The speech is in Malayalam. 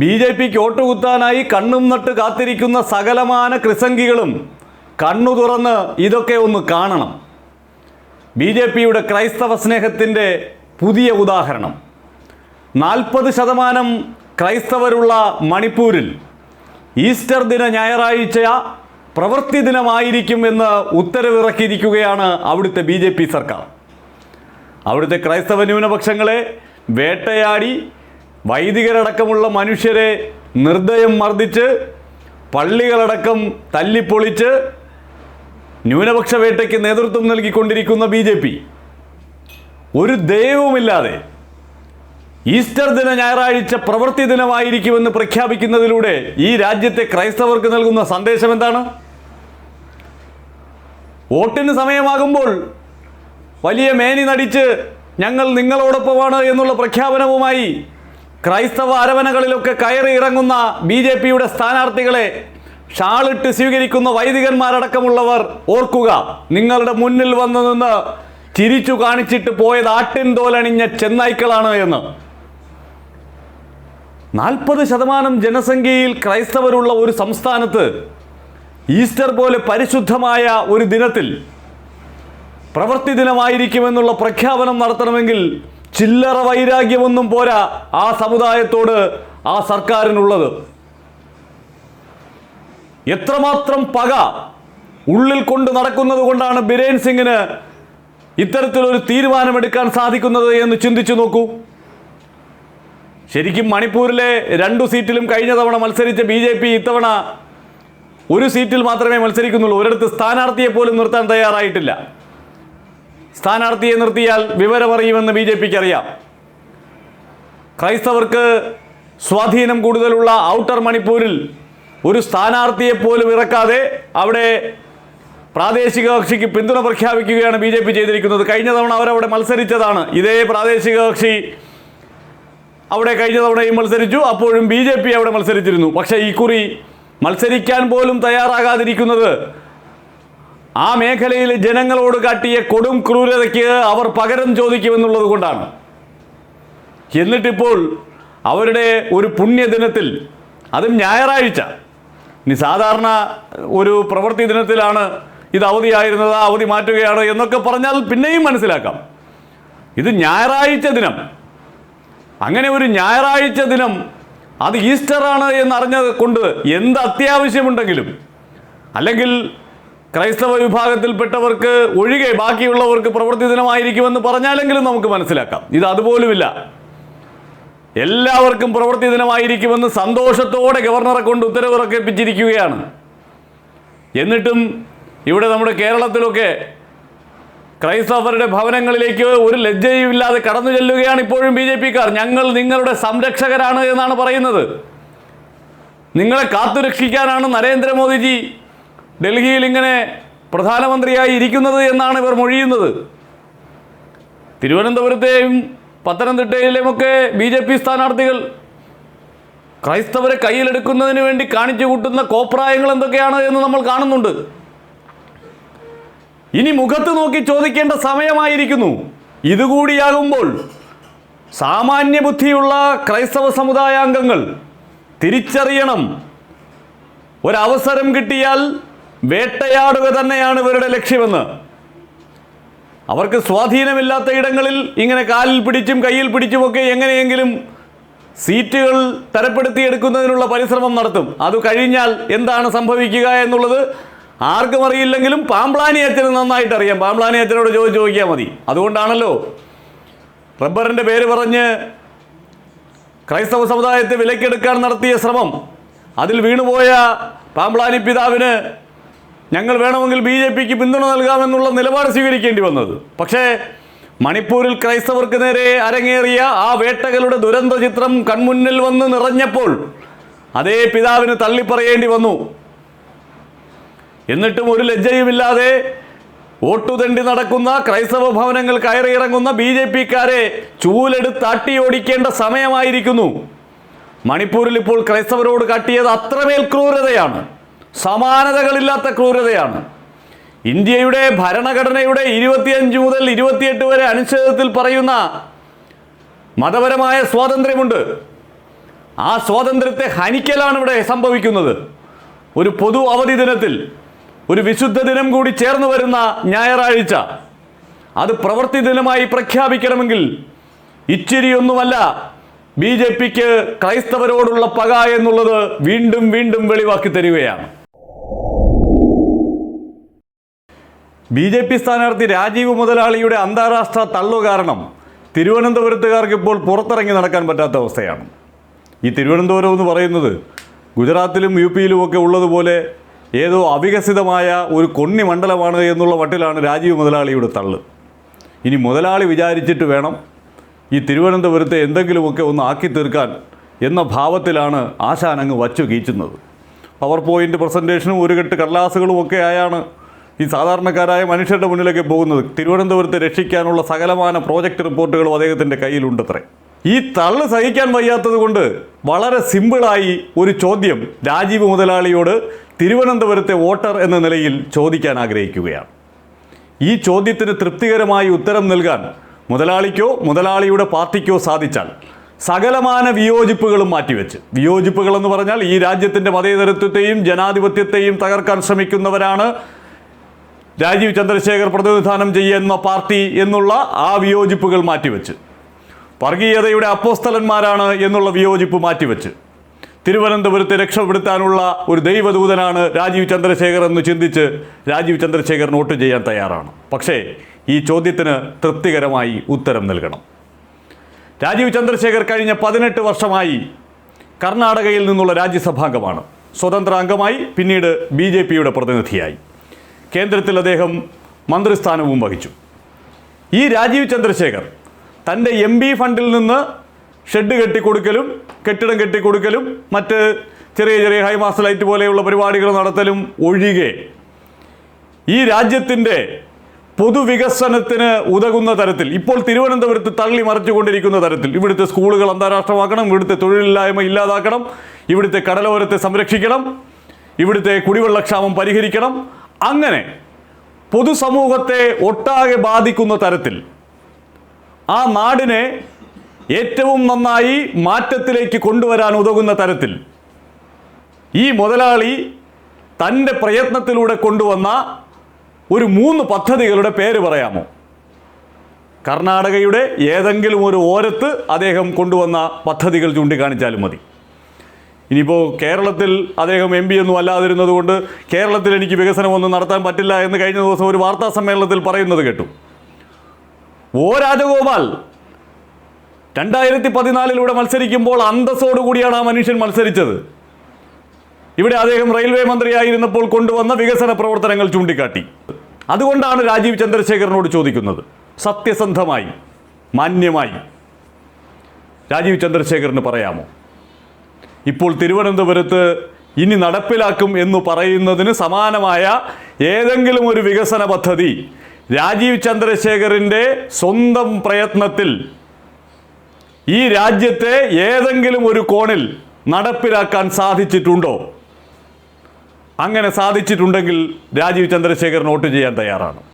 ബി ജെ പിക്ക് വോട്ടുകുത്താനായി കണ്ണും നട്ട് കാത്തിരിക്കുന്ന സകലമാന കൃസംഗികളും കണ്ണു തുറന്ന് ഇതൊക്കെ ഒന്ന് കാണണം. ബി ജെ പിയുടെ ക്രൈസ്തവ സ്നേഹത്തിന്റെ പുതിയ ഉദാഹരണം. നാൽപ്പത് ശതമാനം ക്രൈസ്തവരുള്ള മണിപ്പൂരിൽ ഈസ്റ്റർ ദിന ഞായറാഴ്ച പ്രവൃത്തി ദിനമായിരിക്കും എന്ന് ഉത്തരവിറക്കിയിരിക്കുകയാണ് അവിടുത്തെ ബി സർക്കാർ. അവിടുത്തെ ക്രൈസ്തവ ന്യൂനപക്ഷങ്ങളെ വേട്ടയാടി വൈദികരടക്കമുള്ള മനുഷ്യരെ നിർദ്ദയം മർദ്ദിച്ച് പള്ളികളടക്കം തല്ലിപ്പൊളിച്ച് ന്യൂനപക്ഷ വേട്ടയ്ക്ക് നേതൃത്വം നൽകിക്കൊണ്ടിരിക്കുന്ന ബി ജെ പി. ഒരു ദൈവവുമില്ലാതെ ഈസ്റ്റർ ദിന ഞായറാഴ്ച പ്രവൃത്തി ദിനമായിരിക്കുമെന്ന് പ്രഖ്യാപിക്കുന്നതിലൂടെ ഈ രാജ്യത്തെ ക്രൈസ്തവർക്ക് നൽകുന്ന സന്ദേശം എന്താണ്? വോട്ടിന് സമയമാകുമ്പോൾ വലിയ മേനി നടിച്ച് ഞങ്ങൾ നിങ്ങളോടൊപ്പമാണ് എന്നുള്ള പ്രഖ്യാപനവുമായി ക്രൈസ്തവ അരവനകളിലൊക്കെ കയറി ഇറങ്ങുന്ന ബി ജെ പിയുടെ സ്ഥാനാർത്ഥികളെ ഷാളിട്ട് സ്വീകരിക്കുന്ന വൈദികന്മാരടക്കമുള്ളവർ ഓർക്കുക നിങ്ങളുടെ മുന്നിൽ വന്നു നിന്ന് ചിരിച്ചു കാണിച്ചിട്ട് പോയത് ആട്ടിൻ തോലണിഞ്ഞ ചെന്നായ്ക്കളാണ് എന്ന്. നാൽപ്പത് ശതമാനം ജനസംഖ്യയിൽ ക്രൈസ്തവരുള്ള ഒരു സംസ്ഥാനത്ത് ഈസ്റ്റർ പോലെ പരിശുദ്ധമായ ഒരു ദിനത്തിൽ പ്രവൃത്തി ദിനമായിരിക്കുമെന്നുള്ള പ്രഖ്യാപനം നടത്തണമെങ്കിൽ ചില്ലറ വൈരാഗ്യമൊന്നും പോരാ ആ സമുദായത്തോട് ആ സർക്കാരിനുള്ളത്. എത്രമാത്രം പക ഉള്ളിൽ കൊണ്ട് നടക്കുന്നത് കൊണ്ടാണ് ബിരേൻ സിംഗിന് ഇത്തരത്തിലൊരു തീരുമാനമെടുക്കാൻ സാധിക്കുന്നത് എന്ന് ചിന്തിച്ചു നോക്കൂ. ശരിക്കും മണിപ്പൂരിലെ രണ്ടു സീറ്റിലും കഴിഞ്ഞ തവണ മത്സരിച്ച ബി ജെ പി ഇത്തവണ ഒരു സീറ്റിൽ മാത്രമേ മത്സരിക്കുന്നുള്ളൂ. ഒരിടത്ത് സ്ഥാനാർത്ഥിയെ പോലും നിർത്താൻ തയ്യാറായിട്ടില്ല. സ്ഥാനാർത്ഥിയെ നിർത്തിയാൽ വിവരമറിയുമെന്ന് ബി ജെ പിക്ക് അറിയാം ക്രൈസ്തവർക്ക് സ്വാധീനം കൂടുതലുള്ള ഔട്ടർ മണിപ്പൂരിൽ ഒരു സ്ഥാനാർത്ഥിയെ പോലും ഇറക്കാതെ അവിടെ പ്രാദേശിക കക്ഷിക്ക് പിന്തുണ പ്രഖ്യാപിക്കുകയാണ് ബി ജെ പി ചെയ്തിരിക്കുന്നത്. കഴിഞ്ഞ തവണ അവരവിടെ മത്സരിച്ചതാണ്. ഇതേ പ്രാദേശിക കക്ഷി അവിടെ കഴിഞ്ഞ തവണയും മത്സരിച്ചു. അപ്പോഴും ബി ജെ പി അവിടെ മത്സരിച്ചിരുന്നു. പക്ഷേ ഈ കുറി മത്സരിക്കാൻ പോലും തയ്യാറാകാതിരിക്കുന്നത് ആ മേഖലയിലെ ജനങ്ങളോട് കാട്ടിയ കൊടും ക്രൂരതയ്ക്ക് അവർ പകരം ചോദിക്കുമെന്നുള്ളത് കൊണ്ടാണ്. എന്നിട്ടിപ്പോൾ അവരുടെ ഒരു പുണ്യദിനത്തിൽ അതും ഞായറാഴ്ച ഇനി സാധാരണ ഒരു പ്രവൃത്തി ദിനത്തിലാണ് ഇത് അവധിയായിരുന്നത് അവധി മാറ്റുകയാണ് എന്നൊക്കെ പറഞ്ഞാൽ പിന്നെയും മനസ്സിലാക്കാം. ഇത് ഞായറാഴ്ച ദിനം. അങ്ങനെ ഒരു ഞായറാഴ്ച ദിനം അത് ഈസ്റ്ററാണ് എന്നറിഞ്ഞത് കൊണ്ട് എന്ത് അത്യാവശ്യമുണ്ടെങ്കിലും അല്ലെങ്കിൽ ക്രൈസ്തവ വിഭാഗത്തിൽപ്പെട്ടവർക്ക് ഒഴികെ ബാക്കിയുള്ളവർക്ക് പ്രവൃത്തി ദിനമായിരിക്കുമെന്ന് പറഞ്ഞാലെങ്കിലും നമുക്ക് മനസ്സിലാക്കാം. ഇത് അതുപോലുമില്ല. എല്ലാവർക്കും പ്രവൃത്തി ദിനമായിരിക്കുമെന്ന് സന്തോഷത്തോടെ ഗവർണറെ കൊണ്ട് ഉത്തരവിറക്കിപ്പിച്ചിരിക്കുകയാണ് എന്നിട്ടും ഇവിടെ നമ്മുടെ കേരളത്തിലൊക്കെ ക്രൈസ്തവരുടെ ഭവനങ്ങളിലേക്ക് ഒരു ലജ്ജയും ഇല്ലാതെ കടന്നു ചെല്ലുകയാണ് ഇപ്പോഴും ബി ജെ പിക്കാർ. ഞങ്ങൾ നിങ്ങളുടെ സംരക്ഷകരാണ് എന്നാണ് പറയുന്നത്. നിങ്ങളെ കാത്തുരക്ഷിക്കാനാണ് നരേന്ദ്രമോദിജി ഡൽഹിയിൽ ഇങ്ങനെ പ്രധാനമന്ത്രിയായി ഇരിക്കുന്നത് എന്നാണ് ഇവർ മൊഴിയുന്നത്. തിരുവനന്തപുരത്തെയും പത്തനംതിട്ടയിലുമൊക്കെ ബി ജെ പി സ്ഥാനാർത്ഥികൾ ക്രൈസ്തവരെ കയ്യിലെടുക്കുന്നതിന് വേണ്ടി കാണിച്ചു കൂട്ടുന്ന കോപ്രായങ്ങൾ എന്തൊക്കെയാണ് എന്ന് നമ്മൾ കാണുന്നുണ്ട്. ഇനി മുഖത്ത് നോക്കി ചോദിക്കേണ്ട സമയമായിരിക്കുന്നു. ഇതുകൂടിയാകുമ്പോൾ സാമാന്യ ബുദ്ധിയുള്ള ക്രൈസ്തവ സമുദായാംഗങ്ങൾ തിരിച്ചറിയണം. ഒരവസരം കിട്ടിയാൽ വേട്ടയാടുക തന്നെയാണ് ഇവരുടെ ലക്ഷ്യമെന്ന്. അവർക്ക് സ്വാധീനമില്ലാത്ത ഇടങ്ങളിൽ ഇങ്ങനെ കാലിൽ പിടിച്ചും കയ്യിൽ പിടിച്ചുമൊക്കെ എങ്ങനെയെങ്കിലും സീറ്റുകൾ തരപ്പെടുത്തിയെടുക്കുന്നതിനുള്ള പരിശ്രമം നടത്തും. അത് കഴിഞ്ഞാൽ എന്താണ് സംഭവിക്കുക എന്നുള്ളത് ആർക്കും അറിയില്ലെങ്കിലും പാമ്പ്ലാനി അച്ഛന് നന്നായിട്ട് അറിയാം. പാമ്പ്ലാനി അച്ഛനോട് ചോദിച്ചു നോക്കിയാൽ മതി. അതുകൊണ്ടാണല്ലോ റബ്ബറിന്റെ പേര് പറഞ്ഞ് ക്രൈസ്തവ സമുദായത്തെ വിലക്കെടുക്കാൻ നടത്തിയ ശ്രമം. അതിൽ വീണുപോയ പാമ്പ്ലാനി പിതാവിന് ഞങ്ങൾ വേണമെങ്കിൽ ബി ജെ പിക്ക് പിന്തുണ നൽകാമെന്നുള്ള നിലപാട് സ്വീകരിക്കേണ്ടി വന്നത്. പക്ഷേ മണിപ്പൂരിൽ ക്രൈസ്തവർക്ക് നേരെ അരങ്ങേറിയ ആ വേട്ടകളുടെ ദുരന്ത ചിത്രം കൺമുന്നിൽ വന്ന് നിറഞ്ഞപ്പോൾ അതേ പിതാവിന് തള്ളിപ്പറയേണ്ടി വന്നു. എന്നിട്ടും ഒരു ലജ്ജയുമില്ലാതെ വോട്ടുതണ്ടി നടക്കുന്ന ക്രൈസ്തവ ഭവനങ്ങൾ കയറിയിറങ്ങുന്ന ബി ജെ പിക്കാരെ ചൂലെടുത്താട്ടി ഓടിക്കേണ്ട സമയമായിരിക്കുന്നു. മണിപ്പൂരിൽ ഇപ്പോൾ ക്രൈസ്തവരോട് കാട്ടിയത് അത്രമേൽ ക്രൂരതയാണ്. സമാനതകളില്ലാത്ത ക്രൂരതയാണ്. ഇന്ത്യയുടെ ഭരണഘടനയുടെ ഇരുപത്തിയഞ്ച് മുതൽ ഇരുപത്തിയെട്ട് വരെ അനുച്ഛേദത്തിൽ പറയുന്ന മതപരമായ സ്വാതന്ത്ര്യമുണ്ട്. ആ സ്വാതന്ത്ര്യത്തെ ഹനിക്കലാണ് ഇവിടെ സംഭവിക്കുന്നത്. ഒരു പൊതു അവധി ദിനത്തിൽ ഒരു വിശുദ്ധ ദിനം കൂടി ചേർന്ന് വരുന്ന ഞായറാഴ്ച. അത് പ്രവൃത്തി ദിനമായി പ്രഖ്യാപിക്കണമെങ്കിൽ ഇച്ചിരിയൊന്നുമല്ല ബി ജെ പിക്ക് ക്രൈസ്തവരോടുള്ള പക എന്നുള്ളത് വീണ്ടും വീണ്ടും വെളിവാക്കി തരികയാണ്. ബി ജെ പി സ്ഥാനാർത്ഥി രാജീവ് മുതലാളിയുടെ അന്താരാഷ്ട്ര തള്ളു കാരണം തിരുവനന്തപുരത്തുകാർക്ക് ഇപ്പോൾ പുറത്തിറങ്ങി നടക്കാൻ പറ്റാത്ത അവസ്ഥയാണ്. ഈ തിരുവനന്തപുരം എന്ന് പറയുന്നത് ഗുജറാത്തിലും യു പിയിലും ഒക്കെ ഉള്ളതുപോലെ ഏതോ അവികസിതമായ ഒരു കൊണ്ണി മണ്ഡലമാണ് എന്നുള്ള മട്ടിലാണ് രാജീവ് മുതലാളിയുടെ തള്ള്. ഇനി മുതലാളി വിചാരിച്ചിട്ട് വേണം ഈ തിരുവനന്തപുരത്തെ എന്തെങ്കിലുമൊക്കെ ഒന്ന് ആക്കി തീർക്കാൻ എന്ന ഭാവത്തിലാണ് ആശാൻ അങ്ങ് വച്ചു കീച്ചുന്നത്. പവർ പോയിന്റ് പ്രസന്റേഷനും ഒരു കെട്ട് കടലാസുകളും ഒക്കെ ആയാണ് ഈ സാധാരണക്കാരായ മനുഷ്യരുടെ മുന്നിലേക്ക് പോകുന്നത് തിരുവനന്തപുരത്തെ രക്ഷിക്കാനുള്ള സകലമാന പ്രോജക്റ്റ് റിപ്പോർട്ടുകളും അദ്ദേഹത്തിന്റെ കയ്യിലുണ്ടത്രേ. ഈ തള്ളു സഹിക്കാൻ വയ്യാത്തത് കൊണ്ട് വളരെ സിമ്പിളായി ഒരു ചോദ്യം രാജീവ് മുതലാളിയോട് തിരുവനന്തപുരത്തെ വോട്ടർ എന്ന നിലയിൽ ചോദിക്കാൻ ആഗ്രഹിക്കുകയാണ്. ഈ ചോദ്യത്തിന് തൃപ്തികരമായി ഉത്തരം നൽകാൻ മുതലാളിക്കോ മുതലാളിയുടെ പാർട്ടിക്കോ സാധിച്ചാൽ സകലമാന വിയോജിപ്പുകളും മാറ്റിവെച്ച്. വിയോജിപ്പുകളെന്ന് പറഞ്ഞാൽ ഈ രാജ്യത്തിന്റെ മതേതരത്വത്തെയും ജനാധിപത്യത്തെയും തകർക്കാൻ ശ്രമിക്കുന്നവരാണ് രാജീവ് ചന്ദ്രശേഖർ പ്രതിനിധാനം ചെയ്യുന്ന പാർട്ടി എന്നുള്ള ആ വിയോജിപ്പുകൾ മാറ്റിവെച്ച്. വർഗീയതയുടെ അപ്പോസ്തലന്മാരാണ് എന്നുള്ള വിയോജിപ്പ് മാറ്റിവെച്ച്. തിരുവനന്തപുരത്തെ രക്ഷപ്പെടുത്താനുള്ള ഒരു ദൈവദൂതനാണ് രാജീവ് ചന്ദ്രശേഖർ എന്ന് ചിന്തിച്ച് രാജീവ് ചന്ദ്രശേഖർ നോട്ട് ചെയ്യാൻ തയ്യാറാണ്. പക്ഷേ ഈ ചോദ്യത്തിന് തൃപ്തികരമായി ഉത്തരം നൽകണം. രാജീവ് ചന്ദ്രശേഖർ കഴിഞ്ഞ പതിനെട്ട് വർഷമായി കർണാടകയിൽ നിന്നുള്ള രാജ്യസഭാംഗമാണ്. സ്വതന്ത്ര അംഗമായി പിന്നീട് ബി പ്രതിനിധിയായി. കേന്ദ്രത്തിൽ അദ്ദേഹം മന്ത്രിസ്ഥാനവും വഹിച്ചു. ഈ രാജീവ് ചന്ദ്രശേഖർ തന്റെ എം പി ഫണ്ടിൽ നിന്ന് ഷെഡ് കെട്ടിക്കൊടുക്കലും കെട്ടിടം കെട്ടിക്കൊടുക്കലും മറ്റ് ചെറിയ ചെറിയ ഹൈമാസ് ലൈറ്റ് പോലെയുള്ള പരിപാടികൾ നടത്തലും ഒഴികെ ഈ രാജ്യത്തിന്റെ പൊതുവികസനത്തിന് ഉതകുന്ന തരത്തിൽ ഇപ്പോൾ തിരുവനന്തപുരത്ത് തള്ളി മറിച്ചുകൊണ്ടിരിക്കുന്ന തരത്തിൽ ഇവിടുത്തെ സ്കൂളുകൾ അന്താരാഷ്ട്രമാക്കണം ഇവിടുത്തെ തൊഴിലില്ലായ്മ ഇല്ലാതാക്കണം ഇവിടുത്തെ കടലോരത്തെ സംരക്ഷിക്കണം ഇവിടുത്തെ കുടിവെള്ളക്ഷാമം പരിഹരിക്കണം അങ്ങനെ പൊതുസമൂഹത്തെ ഒട്ടാകെ ബാധിക്കുന്ന തരത്തിൽ ആ നാടിനെ ഏറ്റവും നന്നായി മാറ്റത്തിലേക്ക് കൊണ്ടുവരാൻ ഉതകുന്ന തരത്തിൽ ഈ മുതലാളി തന്റെ പ്രയത്നത്തിലൂടെ കൊണ്ടുവന്ന ഒരു മൂന്ന് പദ്ധതികളുടെ പേര് പറയാമോ? കർണാടകയുടെ ഏതെങ്കിലും ഒരു ഓരത്ത് അദ്ദേഹം കൊണ്ടുവന്ന പദ്ധതികൾ ചൂണ്ടിക്കാണിച്ചാലും മതി. ഇനിയിപ്പോൾ കേരളത്തിൽ അദ്ദേഹം എം പി ഒന്നും അല്ലാതിരുന്നത് കൊണ്ട് കേരളത്തിൽ എനിക്ക് വികസനമൊന്നും നടത്താൻ പറ്റില്ല എന്ന് കഴിഞ്ഞ ദിവസം ഒരു വാർത്താ സമ്മേളനത്തിൽ പറയുന്നത് കേട്ടു. ഓ രാജഗോപാൽ രണ്ടായിരത്തി പതിനാലിലൂടെ മത്സരിക്കുമ്പോൾ അന്തസ്സോടുകൂടിയാണ് ആ മനുഷ്യൻ മത്സരിച്ചത്. ഇവിടെ അദ്ദേഹം റെയിൽവേ മന്ത്രിയായിരുന്നപ്പോൾ കൊണ്ടുവന്ന വികസന പ്രവർത്തനങ്ങൾ ചൂണ്ടിക്കാട്ടി. അതുകൊണ്ടാണ് രാജീവ് ചന്ദ്രശേഖരനോട് ചോദിക്കുന്നത്. സത്യസന്ധമായി മാന്യമായി. രാജീവ് ചന്ദ്രശേഖരന് പറയാമോ? ഇപ്പോൾ തിരുവനന്തപുരത്ത് ഇനി നടപ്പിലാക്കും എന്ന് പറയുന്നതിന് സമാനമായ ഏതെങ്കിലും ഒരു വികസന പദ്ധതി രാജീവ് ചന്ദ്രശേഖറിന്റെ സ്വന്തം പ്രയത്നത്തിൽ ഈ രാജ്യത്തെ ഏതെങ്കിലും ഒരു കോണിൽ നടപ്പിലാക്കാൻ സാധിച്ചിട്ടുണ്ടോ? അങ്ങനെ സാധിച്ചിട്ടുണ്ടെങ്കിൽ രാജീവ് ചന്ദ്രശേഖർ നോട്ട് ചെയ്യാൻ തയ്യാറാണ്.